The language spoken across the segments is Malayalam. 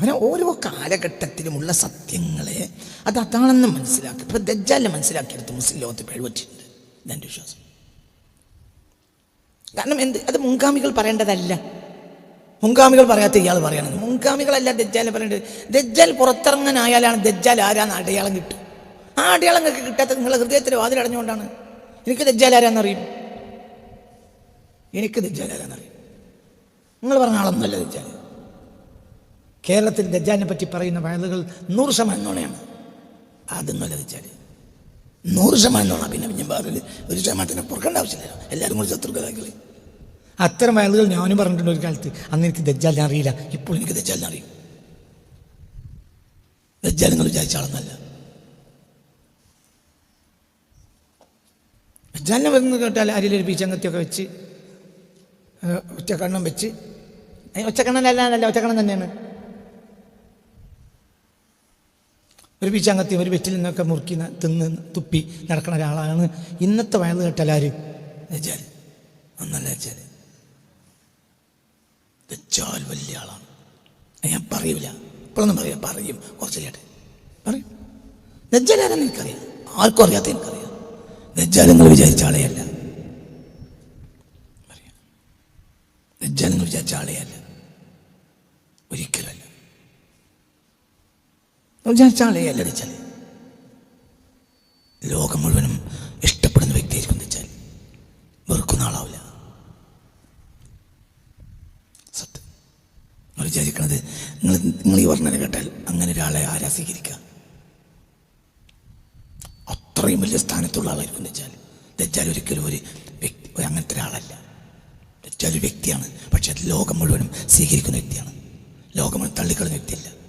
അവനെ ഓരോ കാലഘട്ടത്തിലുമുള്ള സത്യങ്ങളെ അത് അതാണെന്ന് മനസ്സിലാക്കി. ഇപ്പൊ ദജ്ജാലിനെ മനസ്സിലാക്കിയെടുത്ത് മുസ്ലിം ലോകത്ത് പിഴവറ്റിട്ടുണ്ട് ഇതെന്റെ വിശ്വാസം. കാരണം എന്ത്? അത് മുൻഗാമികൾ പറയേണ്ടതല്ല. മുൻഗാമികൾ പറയാത്ത ഇയാൾ പറയണത്. മുൻഗാമികളല്ല ദജ്ജാൽ പറയേണ്ടത്. ദജ്ജാൽ പുറത്തിറങ്ങാനായാലാണ് ദജ്ജാൽ ആരാന്ന് അടയാളം കിട്ടും ആ അടയാളം കിട്ടാത്ത നിങ്ങളുടെ ഹൃദയത്തിൽ വാതിലടഞ്ഞുകൊണ്ടാണ്. എനിക്ക് ദജ്ജാൽ ആരാന്നറിയും? എനിക്ക് ദജ്ജാൽ ആരാന്നറിയും? നിങ്ങൾ പറഞ്ഞ ആളൊന്നുമല്ല ദജ്ജാൽ കേരളത്തിൽ ദജാലിനെ പറ്റി പറയുന്ന വയലുകൾ നൂറ് ശതമാനം നുണയാണ്. അതൊന്നുമല്ല വെച്ചാൽ നൂറ് ശതമാനം നുണ. പിന്നെ പിന്നെ പറഞ്ഞത് ഒരു ശതമാനത്തിനെ പുറക്കേണ്ട ആവശ്യമില്ലല്ലോ എല്ലാവരും കൂടി ശത്രുക്കളാക്കളി അത്തരം വയലുകൾ ഞാനും പറഞ്ഞിട്ടുണ്ട് ഒരു കാലത്ത്. അന്ന് എനിക്ക് ദജ്ജാലിനെ അറിയില്ല. ഇപ്പോൾ എനിക്ക് ദജ്ജാലിനെ അറിയും. ദജ്ജാൽ നിങ്ങൾ വിചാരിച്ച ആളൊന്നല്ല. ദജ്ജാലിനെ വരുന്നത് കേട്ടാൽ അരിയിലൊരു പീച്ചങ്ങത്തിയൊക്കെ വെച്ച് ഒറ്റക്കണ്ണം വെച്ച്. ഒറ്റക്കണ്ണനല്ല അല്ല ഒറ്റക്കണ്ണം തന്നെയാണ്. ഒരു പീച്ചങ്ങത്തി ഒരു വെറ്റിൽ നിന്നൊക്കെ മുറുക്കി തിന്ന് തുപ്പി നടക്കുന്ന ഒരാളാണ്. ഇന്നത്തെ വയൽ കേട്ടാൽ വെച്ചാൽ ഒന്നല്ല വെച്ചാൽ വെച്ചാൽ വലിയ ആളാണ്. ഞാൻ പറയൂല. ഇപ്പോഴൊന്നും പറയാം പറയും. കുറച്ച് കേട്ടെ പറയും. ദജ്ജാൽ ആരാന്ന് എനിക്കറിയാം ആർക്കും അറിയാത്ത എനിക്കറിയാം നെജ്ജാൽ നിങ്ങൾ വിചാരിച്ച ആളെയല്ല നെജ്ജാൽ നിങ്ങൾ വിചാരിച്ച ആളെയല്ല വിചാരിച്ച അല്ല വെച്ചാൽ ലോകം മുഴുവനും ഇഷ്ടപ്പെടുന്ന വ്യക്തിയായിരിക്കും വെച്ചാൽ വെറുക്കുന്ന ആളാവില്ല. സത്യം. നിങ്ങൾ വിചാരിക്കണത് നിങ്ങൾ നിങ്ങൾ ഈ വർണന കേട്ടാൽ അങ്ങനെ ഒരാളെ ആരാ സ്വീകരിക്കുക അത്രയും വലിയ സ്ഥാനത്തുള്ള ആളായിരിക്കും വെച്ചാൽ ദജ്ജാൽ ഒരിക്കലും ഒരു വ്യക്തി അങ്ങനത്തെ ഒരാളല്ല. ദജ്ജാൽ ഒരു വ്യക്തിയാണ്. പക്ഷെ അത് ലോകം മുഴുവനും സ്വീകരിക്കുന്ന വ്യക്തിയാണ്. ലോകം മുഴുവൻ തള്ളിക്കളയുന്ന വ്യക്തിയല്ല.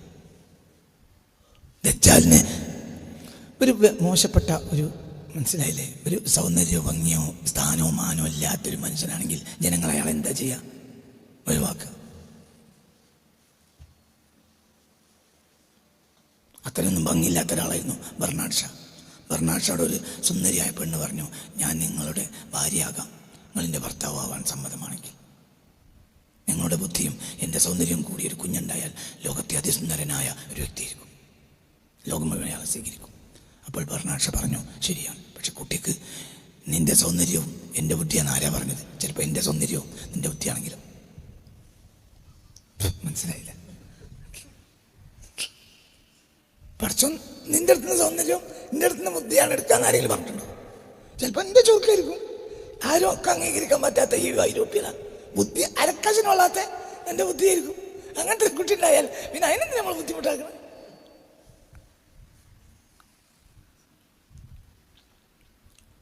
ദജ്ജാലിന് ഒരു മോശപ്പെട്ട ഒരു മനസ്സിലായില്ലേ? ഒരു സൗന്ദര്യമോ ഭംഗിയോ സ്ഥാനവും മാനോ ഇല്ലാത്തൊരു മനുഷ്യനാണെങ്കിൽ ജനങ്ങൾ അയാൾ എന്താ ചെയ്യുക ഒഴിവാക്കുക അത്രയൊന്നും ഭംഗിയില്ലാത്ത ഒരാളായിരുന്നു ബർണാഡ് ഷാ. ബർണാഡ് ഒരു സുന്ദരിയായ പെണ്ണ് പറഞ്ഞു ഞാൻ നിങ്ങളുടെ ഭാര്യയാകാം. നിങ്ങളെന്റെ ഭർത്താവാൻ സമ്മതമാണെങ്കിൽ. നിങ്ങളുടെ ബുദ്ധിയും എന്റെ സൗന്ദര്യവും കൂടി ഒരു കുഞ്ഞുണ്ടായാൽ ലോകത്തെ അതിസുന്ദരനായ ഒരു വ്യക്തിയായിരിക്കും. ലോകം മുഴുവൻ സ്വീകരിക്കും അപ്പോൾ ഭരണാക്ഷ പറഞ്ഞു ശരിയാണ്. പക്ഷെ കുട്ടിക്ക് നിന്റെ സൗന്ദര്യവും എന്റെ ബുദ്ധിയാണ്. ആരാ പറഞ്ഞത്? ചിലപ്പോൾ എന്റെ സൗന്ദര്യവും നിന്റെ ബുദ്ധിയാണെങ്കിലും. മനസ്സിലായില്ല. പഠിച്ചോ? നിന്റെ അടുത്തുനിന്ന് സൗന്ദര്യവും നിന്റെ അടുത്തുനിന്ന് ബുദ്ധിയാണ് എടുക്കാൻ ആരെങ്കിലും പറഞ്ഞിട്ടുണ്ടോ? ചിലപ്പോൾ എന്റെ ചോദിക്കായിരിക്കും ആരും ഒക്കെ അംഗീകരിക്കാൻ പറ്റാത്ത ഈ യൂറോപ്യനാണ് ബുദ്ധി അരക്കശനുള്ളാത്ത എന്റെ ബുദ്ധിയായിരിക്കും. അങ്ങനത്തെ കുട്ടി ഉണ്ടായാൽ പിന്നെ അതിനെന്ത് നമ്മൾ ബുദ്ധിമുട്ടാക്കണം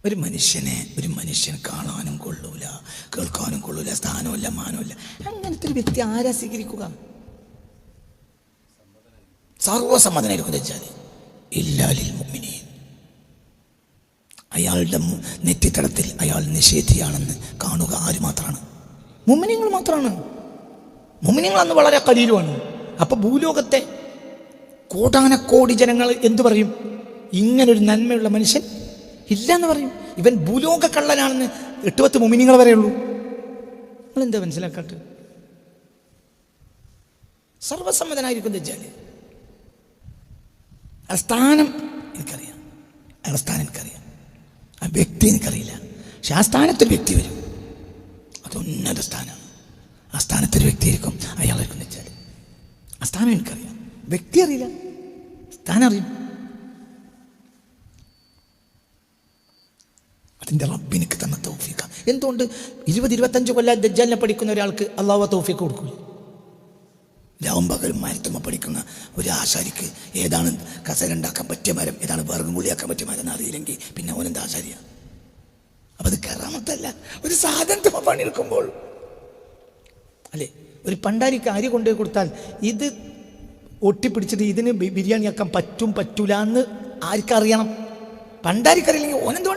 ഒരു മനുഷ്യനെ ഒരു മനുഷ്യൻ കാണാനും കൊള്ളൂല കേൾക്കാനും കൊള്ളൂല സ്ഥാനമില്ല മാനമില്ല അങ്ങനത്തെ ഒരു വ്യക്തി ആരാ സ്വീകരിക്കുക? സർവസമ്മതനായിരിക്കും ഇല്ലാലിൽ അയാളുടെ നെറ്റിത്തടത്തിൽ അയാൾ നിഷേധിയാണെന്ന് കാണുക ആര് മാത്രമാണ് മുമ്മിനിങ്ങൾ മാത്രമാണ് മുമ്മിനിങ്ങൾ അന്ന് വളരെ കലീലുമാണ് അപ്പൊ ഭൂലോകത്തെ കോടാനക്കോടി ജനങ്ങൾ എന്തു പറയും? ഇങ്ങനൊരു നന്മയുള്ള മനുഷ്യൻ ഇല്ല എന്ന് പറയും. ഇവൻ ഭൂലോക കള്ളനാണെന്ന് എട്ടുപത്ത് മുമിനിങ്ങൾ വരെയുള്ളൂ നിങ്ങൾ എന്താ മനസ്സിലാക്കാട്ട് സർവസമ്മതനായിരിക്കും ആ സ്ഥാനം എനിക്കറിയാം. അയാളുടെ സ്ഥാനം എനിക്കറിയാം. ആ വ്യക്തി എനിക്കറിയില്ല. പക്ഷെ ആ സ്ഥാനത്തൊരു വ്യക്തി വരും. അത് ഉന്നത സ്ഥാനമാണ് ആ സ്ഥാനത്തൊരു വ്യക്തിയായിരിക്കും അയാളായിരിക്കും വെച്ചാൽ ആ സ്ഥാനം എനിക്കറിയാം. വ്യക്തി അറിയില്ല. സ്ഥാനം അറിയും. അതിന്റെ റബ്ബിനിക്ക് തന്ന തൗഫീഖ. എന്തുകൊണ്ട്? ഇരുപത് ഇരുപത്തഞ്ച് കൊല്ലം ദജ്ജാലിനെ പഠിക്കുന്ന ഒരാൾക്ക് അള്ളാഹു തൗഫീഖ് കൊടുക്കൂ രാവും പകലും മരത്തുമ്മ പഠിക്കുന്ന ഒരു ആശാരിക്ക് ഏതാണ് കസര ഉണ്ടാക്കാൻ പറ്റിയ മരം? ഏതാണ് വർഗം കൂടിയാക്കാൻ പറ്റിയ മരം അറിയില്ലെങ്കിൽ പിന്നെ ഓനെന്താ ആശാരിയ? അപ്പോൾ അത് കറാമത്തല്ല. ഒരു സാധനത്തുമ്മ പണിയെടുക്കുമ്പോൾ. അല്ലേ? ഒരു പണ്ടാരിക്ക് അരി കൊണ്ടുപോയി കൊടുത്താൽ ഇത് ഒട്ടിപ്പിടിച്ചിട്ട് ഇതിന് ബിരിയാണിയാക്കാൻ പറ്റും പറ്റൂല എന്ന് ആർക്കറിയണം? പണ്ടാരിക്കറിയില്ലെങ്കിൽ ഓനെന്ത്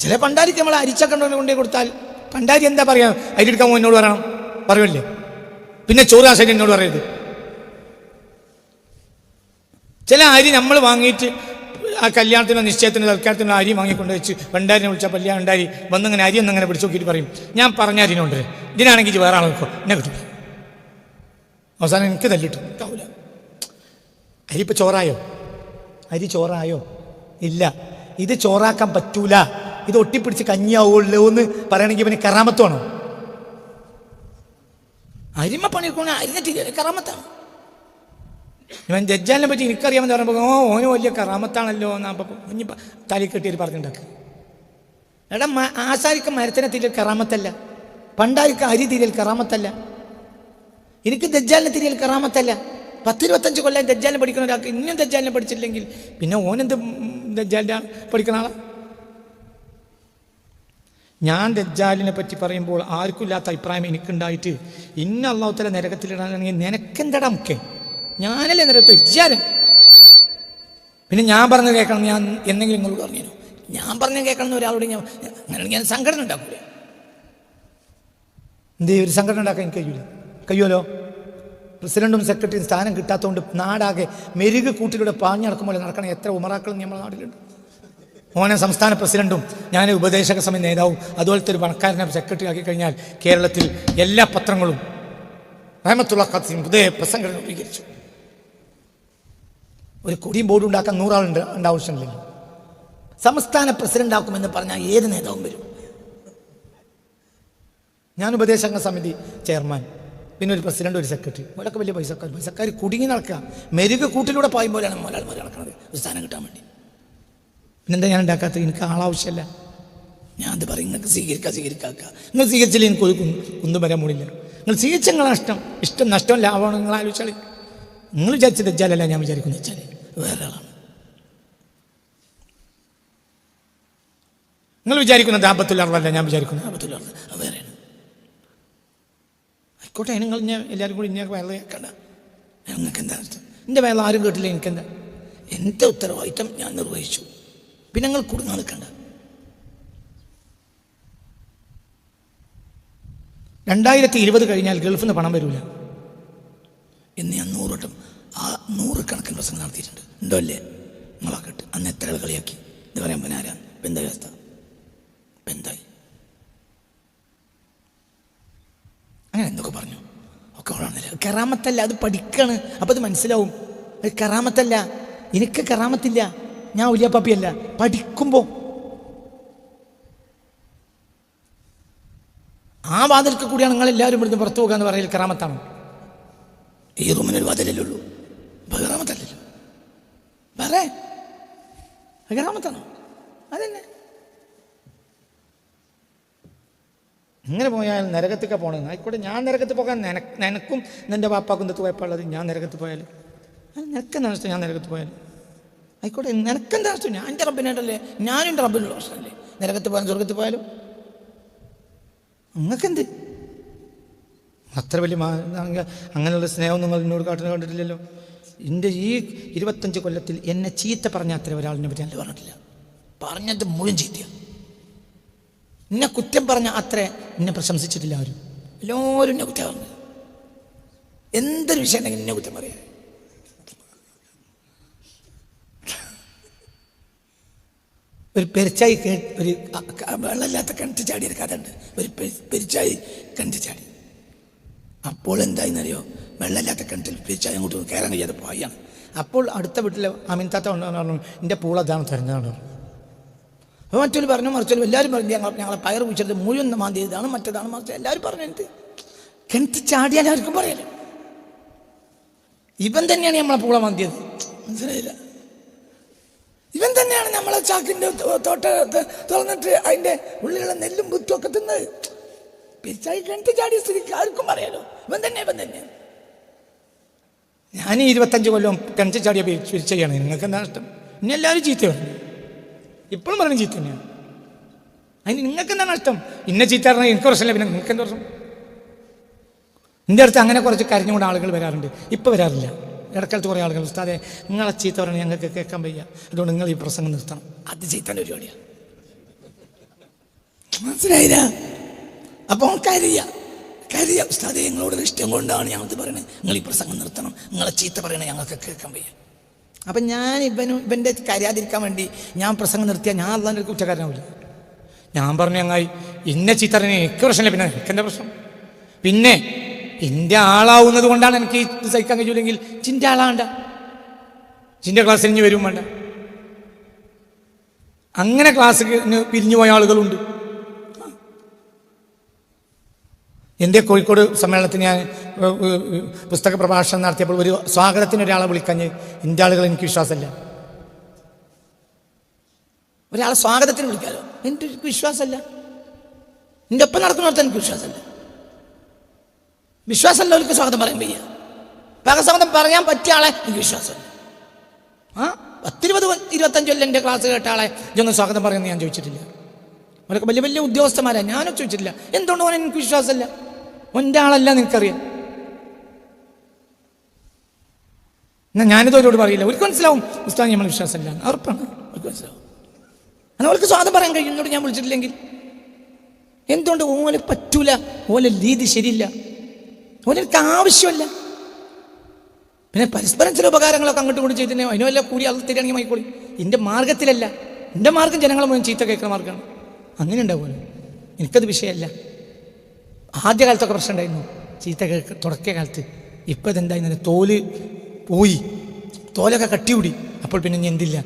ചില പണ്ടാരിക്ക് നമ്മൾ അരിച്ചക്ക കൊണ്ടേ കൊടുത്താൽ പണ്ടാരി എന്താ പറയാ? അരി എടുക്കാൻ എന്നോട് പറയണം. പറയുമല്ലേ? പിന്നെ ചോറ് എന്നോട് പറയരുത്. ചില അരി നമ്മൾ വാങ്ങിയിട്ട് ആ കല്യാണത്തിനോ നിശ്ചയത്തിനോ തൽക്കാലത്തിനോ അരി വാങ്ങിക്കൊണ്ട് വെച്ച് പണ്ടാരിനെ വിളിച്ച പല്ലിയ ഭണ്ടാരി വന്നിങ്ങനെ അരി ഒന്നങ്ങനെ പിടിച്ചു നോക്കിയിട്ട് പറയും. ഞാൻ പറഞ്ഞ അരിനുണ്ട് ഇതിനാണെങ്കിൽ ഇത് വേറെ ആൾ നോക്കോ എന്നെ കിട്ടും. അവസാനം എനിക്ക് തല്ലിട്ടു. കാവൂല അരി ഇപ്പൊ ചോറായോ? അരി ചോറായോ? ഇല്ല. ഇത് ചോറാക്കാൻ പറ്റൂല. ഇത് ഒട്ടിപ്പിടിച്ച് കഞ്ഞിയാവുള്ളൂ എന്ന് പറയണമെങ്കിൽ ഇവന് കറാമത്താണോ? അരിമ പണിയെടുക്കണ അരിഞ്ഞിട്ട് കറാമത്താണ് ഇവൻ ജഡ്ജാലിനെ പറ്റി എനിക്കറിയാമെന്ന് പറയുമ്പോൾ ഓ ഓന് വലിയ കറാമത്താണല്ലോ എന്നാ കുഞ്ഞി തലി കെട്ടിയിട്ട് പറഞ്ഞിട്ടുണ്ടാക്കുക എടാ ആശാരിക്ക് മരത്തിനെ തിരിയൽ കറാമത്തല്ല. പണ്ടാരിക്ക് അരി തിരിയൽ കറാമത്തല്ല. എനിക്ക് ദജ്ജാലിനെ തിരിയൽ കറാമത്തല്ല. പത്തിരുപത്തഞ്ച് കൊല്ലം ദജ്ജാലിനെ പഠിക്കുന്ന ഒരാൾക്ക് ഇന്നും ദജ്ജാലിനെ പഠിച്ചില്ലെങ്കിൽ പിന്നെ ഓനെന്ത് ദജ്ജാലിനെ പഠിക്കണ ആളാ? ഞാൻ ദജ്ജാലിനെ പറ്റി പറയുമ്പോൾ ആർക്കും ഇല്ലാത്ത അഭിപ്രായം എനിക്കുണ്ടായിട്ട് ഇന്ന അള്ളാഹുത്തല നരകത്തിലിടാനാണെങ്കിൽ നിനക്കെന്തടാ മുക്കെ ഞാനല്ലേ നിരത്തു ഇജ്ജാലൻ പിന്നെ ഞാൻ പറഞ്ഞു കേൾക്കണം ഞാൻ എന്തെങ്കിലും ഇങ്ങോട്ട് പറഞ്ഞു ഞാൻ പറഞ്ഞ കേൾക്കണം ഒരാളോട് ഞാൻ ഞാൻ സംഘടന ഉണ്ടാക്കൂലേ? എന്തേ ഒരു സംഘടന ഉണ്ടാക്കാൻ എനിക്ക് കഴിയൂല. കഴിയുമല്ലോ? പ്രസിഡന്റും സെക്രട്ടറിയും സ്ഥാനം കിട്ടാത്തതുകൊണ്ട് നാടാകെ മെരുക് കൂട്ടിലൂടെ പാഞ്ഞു നടക്കുമ്പോൾ നടക്കണം എത്ര ഉമറാക്കളും നമ്മുടെ നാട്ടിലുണ്ട്. ഓനെ സംസ്ഥാന പ്രസിഡന്റും ഞാൻ ഉപദേശക സമിതി നേതാവും അതുപോലത്തെ ഒരു പണക്കാരനെ സെക്രട്ടറി ആക്കി കഴിഞ്ഞാൽ കേരളത്തിൽ എല്ലാ പത്രങ്ങളും റഹമത്തുള്ള ഖാസിം ഹൃദയ പ്രസംഗം രൂപീകരിച്ചു. ഒരു കൊടിയും ബോർഡ് ഉണ്ടാക്കാൻ നൂറാളുണ്ട് ഉണ്ടാവശ്യമില്ലല്ലോ സംസ്ഥാന പ്രസിഡന്റ് ആക്കുമെന്ന് പറഞ്ഞാൽ ഏത് നേതാവും വരും? ഞാൻ ഉപദേശക സമിതി ചെയർമാൻ പിന്നെ ഒരു പ്രസിഡന്റ് ഒരു സെക്രട്ടറി. മോലൊക്കെ വലിയ പൈസക്കാർ. പൈസക്കാർ കുടുങ്ങി നടക്കുക. മെരുക കൂട്ടിലൂടെ പായുമ്പോഴാണ് മോലാൾമാർ നടക്കുന്നത്. ഒരു സ്ഥാനം കിട്ടാൻ വേണ്ടി. പിന്നെന്താ ഞാൻ ഉണ്ടാക്കാത്തത്? എനിക്ക് ആളാവശ്യമല്ല ഞാൻ അത് പറയും നിങ്ങൾക്ക് സ്വീകരിക്കുക സ്വീകരിക്കാക്ക നിങ്ങൾ സ്വീകരിച്ചില്ല? എനിക്ക് ഒരു കുന്തും വരാൻ പോണില്ല നിങ്ങൾ സ്വീകരിച്ച നിങ്ങളെ നഷ്ടം ഇഷ്ടം നഷ്ടം ലാഭമാണ് നിങ്ങൾ ആലോചിച്ചാൽ നിങ്ങൾ വിചാരിച്ച തെച്ചാലല്ല ഞാൻ വിചാരിക്കുന്നു വെച്ചാൽ വേറെ ആളാണ്. നിങ്ങൾ വിചാരിക്കുന്ന ദാമ്പത്തുള്ളവരല്ല ഞാൻ വിചാരിക്കുന്ന ദാമ്പത്തുള്ളവർ അത് വേറെയാണ്. ആയിക്കോട്ടെ നിങ്ങൾ ഞാൻ എല്ലാവരും കൂടി ഇങ്ങനെ വയറിൽ കേൾക്കണ്ട. നിങ്ങൾക്ക് എന്താ അർത്ഥം? എന്റെ വയറിൽ ആരും കേട്ടില്ല എനിക്കെന്താ? എന്റെ ഉത്തരവാദിത്തം ഞാൻ നിർവഹിച്ചു. പിന്നെ നിങ്ങൾ കുടുങ്ങാൻ നിൽക്കണ്ട. രണ്ടായിരത്തി ഇരുപത് കഴിഞ്ഞാൽ ഗൾഫിൽ നിന്ന് പണം വരില്ല എന്ന് ഞാൻ നൂറോട്ടം ആ നൂറുകണക്കിന് പ്രസംഗം നടത്തിയിട്ടുണ്ട്. ഉണ്ടോ അല്ലേ? നിങ്ങളാക്കട്ടെ അന്ന് എത്ര കളിയാക്കി? ഇത് പറയാൻ പിന്നെ ആരാ? ബന്ധായി അങ്ങനെ എന്തൊക്കെ പറഞ്ഞു? ഒക്കെ വളർന്നില്ല കറാമത്തല്ല അത് പഠിക്കാണ്. അപ്പം അത് മനസ്സിലാവും. അത് കറാമത്തല്ല. എനിക്ക് കറാമത്തില്ല. ഞാൻ ഉലിയപ്പാപ്പിയല്ല പഠിക്കുമ്പോൾ ആ വാതിൽക്ക് കൂടിയാണ് നിങ്ങൾ എല്ലാവരും ഇവിടുന്ന് പുറത്തു പോകുക എന്ന് പറയൽ കറാമത്താണ്? ഈ റൂമിനൊരു വാതിലല്ലേ ഉള്ളൂ. അപ്പൊ കറാമത്തല്ലല്ലോ വേറെ അത് കറാമത്താണോ? അതന്നെ. ഇങ്ങനെ പോയാൽ നരകത്തൊക്കെ പോകണമെന്ന് ആയിക്കോട്ടെ ഞാൻ നരകത്ത് പോകാൻ നിന നിനക്കും. നിന്റെ പാപ്പാക്കും പോയപ്പോൾ ഉള്ളത്? ഞാൻ നരകത്ത് പോയാൽ നഷ്ടം ഞാൻ നരകത്ത് പോയാൽ ആയിക്കോട്ടെ നിനക്കെന്താ അവസ്ഥ ഞാൻ എന്റെ റബ്ബിനായിട്ടല്ലേ ഞാനും എന്റെ റബ്ബിനുള്ള പ്രശ്നമല്ലേ? നിരകത്ത് പോയാലും സ്വർഗത്ത് പോയാലും. നിങ്ങൾക്കെന്ത് അത്ര വലിയ അങ്ങനെയുള്ള സ്നേഹം നിങ്ങൾ എന്നോട് കാട്ടുന്ന കണ്ടിട്ടില്ലല്ലോ. എന്റെ ഈ ഇരുപത്തഞ്ച് കൊല്ലത്തിൽ എന്നെ ചീത്ത പറഞ്ഞ അത്ര ഒരാളിനെ പറ്റി നല്ല പറഞ്ഞിട്ടില്ല. പറഞ്ഞത് മുഴുവൻ ചീത്തയാണ് എന്നെ കുറ്റം പറഞ്ഞ അത്ര എന്നെ പ്രശംസിച്ചിട്ടില്ല ആരും. എല്ലാവരും എന്നെ കുറ്റം പറഞ്ഞു എന്തൊരു വിഷയം എന്നെ കുറ്റം പറയാം. ഒരു പെരിച്ചായി ഒരു വെള്ളമില്ലാത്ത കിണറ്റ് ചാടി ഒരു കഥ ഉണ്ട് ഒരു പെരിച്ചായി കിണറ്റ് ചാടി. അപ്പോൾ എന്തായിന്നറിയോ? വെള്ളമില്ലാത്ത കിണറ്റിൽ പെരിച്ചായി അങ്ങോട്ട് കയറാൻ കഴിയാതെ പോയാണ്. അപ്പോൾ അടുത്ത വീട്ടിലെ അമിൻതാത്ത പറഞ്ഞു എന്റെ പൂളതാണ് പറഞ്ഞു. അപ്പോൾ മറ്റൊരു പറഞ്ഞു മറിച്ചൊരു എല്ലാവരും പറഞ്ഞു ഞങ്ങൾ ഞങ്ങളെ പയർ കുഴിച്ചത് മുഴുവൻ മാന്തി ഇതാണ് മറ്റേതാണ് മറിച്ച് എല്ലാവരും പറഞ്ഞു എനിക്ക് കിണറ്റ് ചാടിയാൽ ആർക്കും പറയല്ലോ ഇവൻ തന്നെയാണ് നമ്മളെ പൂള മാന്തിയത്. മനസ്സിലായില്ല? ഇവൻ തന്നെയാണ് നമ്മളെ ചാക്കിന്റെ തോട്ട തുറന്നിട്ട് അതിന്റെ ഉള്ളിലുള്ള നെല്ലും കുത്തും ഒക്കെ തിന്നത് പിരിച്ചായി കിണറ്റ് ചാടിയ സ്ഥിതിക്ക് ആർക്കും പറയാലോ ഇവൻ തന്നെ ഇവൻ തന്നെ. ഞാൻ ഈ ഇരുപത്തഞ്ച് കൊല്ലം കിണറ്റ് ചാടിയ പിരിച്ചയാണ് നിങ്ങൾക്ക് എന്താ ഇഷ്ടം? ഇനി എല്ലാവരും ചീത്ത പറഞ്ഞു. ഇപ്പോഴും പറഞ്ഞു ചീത്ത തന്നെയാണ്. അതിന് നിങ്ങൾക്ക് എന്താ ഇഷ്ടം? ഇന്ന ചീത്ത പറഞ്ഞാൽ എനിക്ക് പ്രശ്നമില്ല. പിന്നെ നിങ്ങൾക്ക് എന്താ പ്രശ്നം? എന്റെ അടുത്ത് അങ്ങനെ കുറച്ച് കരഞ്ഞുകൊണ്ട് ആളുകൾ വരാറുണ്ട്. ഇപ്പോൾ വരാറില്ല. ഇടക്കാലത്ത് കുറേ ആളുകൾ ഉസ്താദെ നിങ്ങളെ ചീത്ത പറഞ്ഞാൽ ഞങ്ങൾക്ക് കേൾക്കാൻ വയ്യ. അതുകൊണ്ട് നിങ്ങൾ ഈ പ്രസംഗം നിർത്തണം. അത് ചീത്തന്റെ പരിപാടിയാണ് മനസ്സിലായില്ല? അപ്പോൾ കരിയ. കരിയ ഉസ്താദെ നിങ്ങളോട് ഇഷ്ടം കൊണ്ടാണ് ഞങ്ങൾക്ക് പറയുന്നത് നിങ്ങൾ ഈ പ്രസംഗം നിർത്തണം. നിങ്ങളെ ചീത്ത പറയണേ ഞങ്ങൾക്ക് കേൾക്കാൻ വയ്യ. അപ്പം ഞാൻ ഇവനും ഇവന്റെ കരയാതിരിക്കാൻ വേണ്ടി ഞാൻ പ്രസംഗം നിർത്തിയാൽ ഞാൻ അള്ളാന്റെ കുറ്റക്കാരനാവില്ല ഞാൻ പറഞ്ഞു ഞങ്ങായി ഇന്ന ചീത്തറിനെ എനിക്ക് പ്രശ്നമില്ല. പിന്നെ എനിക്ക് എന്റെ പ്രശ്നം? പിന്നെ ഇന്റെ ആളാവുന്നത് കൊണ്ടാണ് എനിക്ക് ഇത് സഹിക്കാൻ കഴിയൂലെങ്കിൽ ചിന്റെ ആളാണ്ട ചിന്റെ ക്ലാസ് ഇനി വരും വേണ്ട. അങ്ങനെ ക്ലാസ് പിരിഞ്ഞു പോയ ആളുകളുണ്ട്. എന്റെ കോഴിക്കോട് സമ്മേളനത്തിന് ഞാൻ പുസ്തക പ്രഭാഷണം നടത്തിയപ്പോൾ ഒരു സ്വാഗതത്തിന് ഒരാളെ വിളിക്കഞ്ഞ് എന്റെ ആളുകൾ എനിക്ക് വിശ്വാസമില്ല. ഒരാളെ സ്വാഗതത്തിന് വിളിക്കാലോ? എനിക്ക് വിശ്വാസമല്ല. എന്റെ ഒപ്പം നടക്കുന്നിടത്ത് എനിക്ക് വിശ്വാസമല്ല. വിശ്വാസമുള്ളവർക്ക് സ്വാഗതം പറയാൻ വയ്യ. പകസ്വാഗതം പറയാൻ പറ്റിയ ആളെ എനിക്ക് വിശ്വാസമുണ്ട്. ആ? പത്തിരുപത് ഇരുപത്തഞ്ചൊല്ലം എന്റെ ക്ലാസ് കേട്ട ആളെ ഇതൊന്നും സ്വാഗതം പറയുമെന്ന് ഞാൻ ചോദിച്ചിട്ടില്ല. അവരൊക്കെ വലിയ വലിയ ഉദ്യോഗസ്ഥന്മാരാണ് ഞാനും ചോദിച്ചിട്ടില്ല. എന്തുകൊണ്ട് ഓൻ എനിക്ക് വിശ്വാസമല്ല? ഒന്റെ ആളല്ല നിനക്കറിയാം. എന്നാ ഞാനിത് അവരോട് പറയില്ല. അവർക്ക് മനസ്സിലാവും. ഉസ്താദ് നമ്മൾ വിശ്വാസമില്ല ഉറപ്പാണ്. അവർക്ക് മനസ്സിലാവും. എന്നാൽ അവർക്ക് സ്വാദം പറയാൻ കഴിയും എന്നോട് ഞാൻ വിളിച്ചിട്ടില്ലെങ്കിൽ. എന്തുകൊണ്ട് ഓന് പറ്റൂല? ഓലെ രീതി ശരിയില്ല. ഓനെനിക്ക് ആവശ്യമല്ല. പിന്നെ പരസ്പരം ചില ഉപകാരങ്ങളൊക്കെ അങ്ങോട്ടും കൊണ്ട് ചെയ്തിട്ട് അതിനോ എല്ലാം കൂടി അത് തരികയാണെങ്കിൽ മൈക്കോളി. എന്റെ മാർഗത്തിലല്ല. എന്റെ മാർഗം ജനങ്ങളെ മുഴുവൻ ചീത്ത കേൾക്കുന്ന മാർഗമാണ്. അങ്ങനെ ഉണ്ടാവുമല്ലോ എനിക്കത് വിഷയമല്ല. ആദ്യ കാലത്തൊക്കെ പ്രശ്നം ഉണ്ടായിരുന്നു. ചീത്ത കേൾക്ക തുടക്കിയ കാലത്ത്. ഇപ്പം ഇതെന്തായി തോൽ പോയി. തോലൊക്കെ കട്ടികൂടി അപ്പോൾ പിന്നെ ഇനി എന്തില്ല?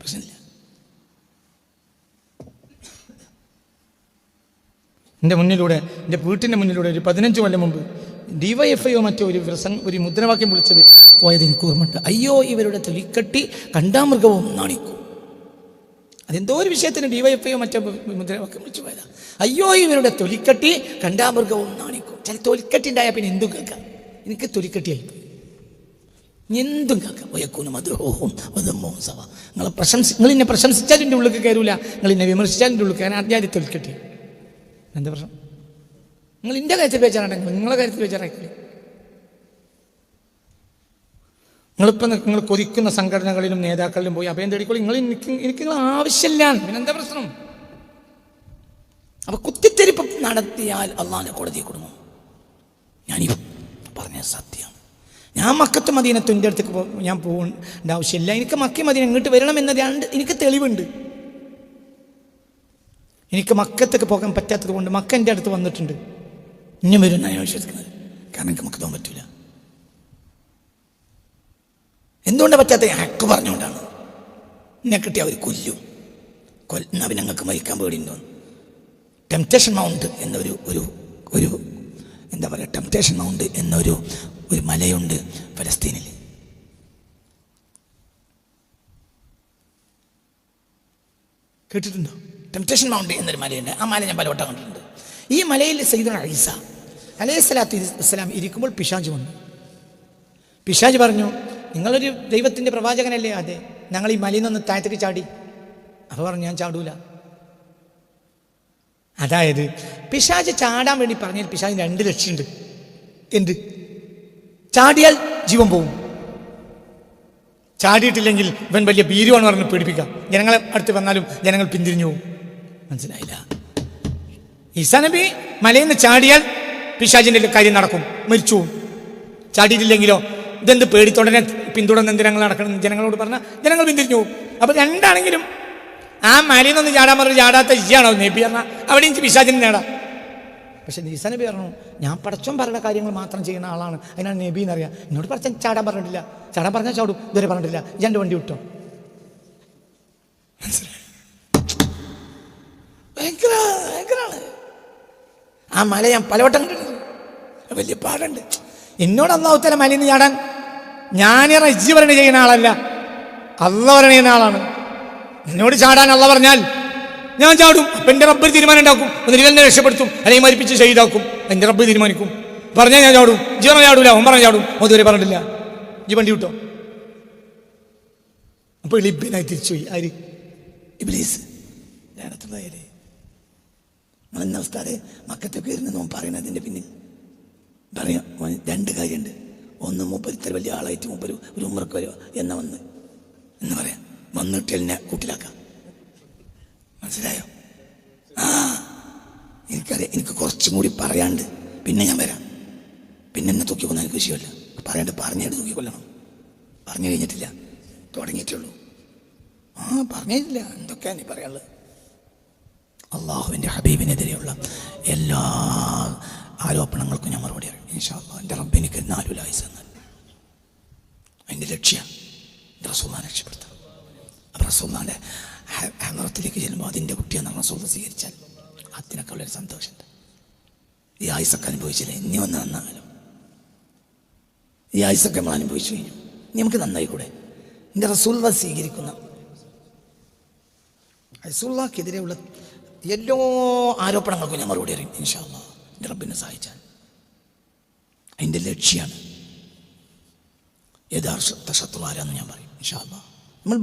പ്രശ്നമില്ല. എന്റെ മുന്നിലൂടെ എന്റെ വീട്ടിന്റെ മുന്നിലൂടെ ഒരു പതിനഞ്ച് കൊല്ലം മുമ്പ് ഡിവൈഎഫ്ഐയോ മറ്റോ ഒരു പ്രസംഗ ഒരു മുദ്രാവാക്യം വിളിച്ചത് പോയത് എനിക്ക് ഓർമ്മയുണ്ട്. അയ്യോ ഇവരുടെ തൊലിക്കട്ടി കണ്ടാമൃഗവും നാണിക്കും. അതെന്തോ ഒരു വിഷയത്തിന് ഡിവൈഎഫ്ഐയോ മറ്റോ മുദ്രാവാക്യം വിളിച്ചു പോയതാ. അയ്യോ ഇവരുടെ തൊലിക്കട്ടി കണ്ടാമൃഗവും നാണിക്കും. ചില തൊലിക്കട്ടി ഉണ്ടായാൽ പിന്നെ എന്തും കേൾക്കാം. എനിക്ക് തൊലിക്കട്ടിയായി എന്തും കേൾക്കാം. ഒയക്കൂനും മധുരവും വധമവും സവ. നിങ്ങളെ പ്രശംസി നിങ്ങൾ എന്നെ പ്രശംസിച്ചാൽ എന്റെ ഉള്ളിൽ കയറൂല. നിങ്ങൾ എന്നെ വിമർശിച്ചാൽ എന്റെ ഉള്ളിൽ കയറാൻ ആദ്യം തൊലിക്കട്ടി. എന്താ പ്രശ്നം? നിങ്ങൾ എന്റെ കാര്യത്തിൽ ബേജാറുണ്ടെങ്കിൽ നിങ്ങളെ കാര്യത്തിൽ ബേജാറാക്കില്ല നിങ്ങളിപ്പോൾ നിങ്ങൾ കൊതിക്കുന്ന സംഘടനകളിലും നേതാക്കളിലും പോയി അഭയം തേടിക്കോളി. നിങ്ങൾ എനിക്ക് എനിക്ക് നിങ്ങൾ ആവശ്യമില്ല പിന്നെന്താ പ്രശ്നം? അപ്പൊ കുത്തിത്തെരിപ്പ് നടത്തിയാൽ അള്ളാഹിന്റെ കോടതിയെ കൊടുക്കും ഞാനീ പറഞ്ഞ സത്യം ഞാൻ മക്കത്ത് തുന്റെ അടുത്തേക്ക് ഞാൻ പോകേണ്ട ആവശ്യമില്ല. എനിക്ക് മക്കി മദീന ഇങ്ങോട്ട് വരണം എന്ന രണ്ട് എനിക്ക് തെളിവുണ്ട്. എനിക്ക് മക്കത്തേക്ക് പോകാൻ പറ്റാത്തത് കൊണ്ട് മക്ക എന്റെ അടുത്ത് വന്നിട്ടുണ്ട്. ഇനി വരും ഞാൻ വിശ്വസിക്കുന്നത് കാരണം നമുക്ക് തോന്നാൻ പറ്റില്ല എന്തുകൊണ്ട് പറ്റാത്ത ഹക്ക് പറഞ്ഞുകൊണ്ടാണ്? എന്നെ കിട്ടി അവർ കൊല്ലും. കൊല്ലുന്ന അവൻ ഞങ്ങൾക്ക് മരിക്കാൻ പേടിയുണ്ടോ? ടെംപ്റ്റേഷൻ മൗണ്ട് എന്നൊരു ഒരു ഒരു എന്താ പറയുക ടെംപ്റ്റേഷൻ മൗണ്ട് എന്നൊരു ഒരു മലയുണ്ട് ഫലസ്തീനിൽ കേട്ടിട്ടുണ്ടോ? ടെംപ്റ്റേഷൻ മൗണ്ട് എന്നൊരു മലയുണ്ട്. ആ മല ഞാൻ പലവട്ടം കണ്ടിട്ടുണ്ട്. ഈ മലയിൽ സയ്യിദുൽ ഐസ അലൈഹി സ്വലാത്തു വസ്സലാം ഇരിക്കുമ്പോൾ പിശാജ് വന്നു. പിശാജ് പറഞ്ഞു നിങ്ങളൊരു ദൈവത്തിന്റെ പ്രവാചകനല്ലേ അതെ ഞങ്ങൾ ഈ മലയിൽ നിന്ന് താഴത്തേക്ക് ചാടി. അപ്പോൾ പറഞ്ഞു ഞാൻ ചാടൂല. അതായത് പിശാജ് ചാടാൻ വേണ്ടി പറഞ്ഞാൽ പിശാജിന് രണ്ട് ലക്ഷ്യമുണ്ട്. എന്ത്? ചാടിയാൽ ജീവൻ പോവും. ചാടിയിട്ടില്ലെങ്കിൽ ഇവൻ വലിയ ഭീരുവാണ് പറഞ്ഞ് പേടിപ്പിക്കാം ജനങ്ങളെ അടുത്ത് വന്നാലും ജനങ്ങൾ പിന്തിരിഞ്ഞു പോകും. മനസ്സിലായില്ല? ഈസാ നബി മലയിൽ നിന്ന് ചാടിയാൽ പിശാജിന്റെ കാര്യം നടക്കും. മരിച്ചു ചാടിയിട്ടില്ലെങ്കിലോ? ഇതെന്ത് പേടിത്തോടനെ പിന്തുടർന്ന് ജനങ്ങൾ നടക്കണം ജനങ്ങളോട് പറഞ്ഞാൽ ജനങ്ങൾ പിന്തിരിഞ്ഞു അപ്പൊ രണ്ടാണെങ്കിലും ആ മലയിൽ നിന്ന് ചാടാൻ പറഞ്ഞു ചാടാത്ത ഇയാണോ നബി പറഞ്ഞാൽ അവിടെ എനിക്ക് പിശാചിന് നേടാം. പക്ഷെ ഈസാ പറഞ്ഞു ഞാൻ പടച്ചോൻ പറയുന്ന കാര്യങ്ങൾ മാത്രം ചെയ്യുന്ന ആളാണ്. അതിനാണ് നബി എന്നറിയാം എന്നോട് പടച്ചൻ ചാടാൻ പറഞ്ഞിട്ടില്ല. ചാടാൻ പറഞ്ഞാൽ ചാടും. ഇതുവരെ പറഞ്ഞിട്ടില്ല. ഞാൻ വണ്ടി വിട്ടോ. ഭയങ്കര ഭയങ്കര ആ മല ഞാൻ പലവട്ടം കണ്ടിട്ടുണ്ട്. വലിയ പാടുണ്ട്. എന്നോട് അന്നാവത്തല മലയിൽ നിന്ന് ചാടാൻ ഞാൻ റജ്ജി ഭരണി ചെയ്യുന്ന ആളല്ല. അല്ല ചെയ്യുന്ന ആളാണ്. എന്നോട് ചാടാൻ അള്ള പറഞ്ഞാൽ ഞാൻ ചാടും. അപ്പം എന്റെ റബ്ബ് തീരുമാനം ഉണ്ടാക്കും. എന്നിട്ട് രക്ഷപ്പെടുത്തും. അല്ലെങ്കിൽ മരിപ്പിച്ച് ചെയ്താക്കും എന്റെ റബ്ബ് തീരുമാനിക്കും. പറഞ്ഞാൽ ഞാൻ ചാടും. ജീവൻ ചാടൂല. അവൻ പറഞ്ഞ ചാടും. അതുവരെ പറഞ്ഞിട്ടില്ല. ഈ വണ്ടി വിട്ടോ? അപ്പോൾ ഇളിബിനായി തിരിച്ചുപോയി. ആര്? ഇബ്ലീസ്. ഞാനത്തുള്ളതായാലേ നിങ്ങളെന്ന ഉസ്താദെ? മക്കത്തൊക്കെ ഇരുന്ന് നോൻ പറയുന്നതിന്റെ പിന്നിൽ. പറയാം രണ്ട് കാര്യമുണ്ട് ഒന്ന് മൂപ്പര് ഇത്ര വലിയ ആളായിട്ട് മൂപ്പര് ഒരു ഉമ്മർക്ക് വരുമോ എന്ന വന്ന്? എന്ന് പറയാം. വന്നിട്ട് എന്നെ കൂട്ടിലാക്കാം. മനസ്സിലായോ? ആ എനിക്കറിയാം. എനിക്ക് കുറച്ചും കൂടി പറയാണ്ട് പിന്നെ ഞാൻ വരാം. പിന്നെ എന്നെ തൂക്കിക്കൊന്ന എനിക്ക് വിഷയമല്ല. പറയാണ്ട് പറഞ്ഞിട്ട് തൂക്കി കൊല്ലണം പറഞ്ഞു കഴിഞ്ഞിട്ടില്ല. തുടങ്ങിയിട്ടുള്ളൂ ആ പറഞ്ഞിട്ടില്ല. എന്തൊക്കെയാണ് നീ പറയാനുള്ളത്? അള്ളാഹുവിന്റെ ഹബീബിനെതിരെയുള്ള എല്ലാ ആരോപണങ്ങൾക്കും ഞാൻ മറുപടി അറിയും ഇൻഷാല്ല എന്റെ നാലു നാലുലായുസ് എന്നാൽ. അതിന്റെ ലക്ഷ്യം റസൂമാൻ രക്ഷപ്പെടുത്തുക അപ്പം റസൂല്ലാന്റെ ഹെമറത്തിലേക്ക് ചെല്ലുമ്പോൾ അതിന്റെ കുട്ടിയെ നമ്മൾ റസൂൽ സ്വീകരിച്ചാൽ അതിനൊക്കെ ഉള്ളൊരു സന്തോഷമുണ്ട്. ഈ ആയുസൊക്കെ അനുഭവിച്ചില്ലേ? ഇനി ഒന്ന് നന്നാകലും ഈ ആയുസൊക്കെ നമ്മൾ അനുഭവിച്ചു കഴിഞ്ഞു. നമുക്ക് നന്നായി കൂടെ എന്റെ റസൂല്ല സ്വീകരിക്കുന്ന റസൂള്ളക്കെതിരെയുള്ള എല്ലാ ആരോപണങ്ങൾക്കും ഞാൻ മറുപടി അറിയും ഇൻഷാല്ല എന്റെ റബ്ബിനെ സഹായിച്ചാൽ. അതിന്റെ ലക്ഷ്യമാണ് യഥാർത്ഥ ശത്രു ആരാന്ന് ഞാൻ പറയും. ഇൻഷാല്ല നമ്മൾ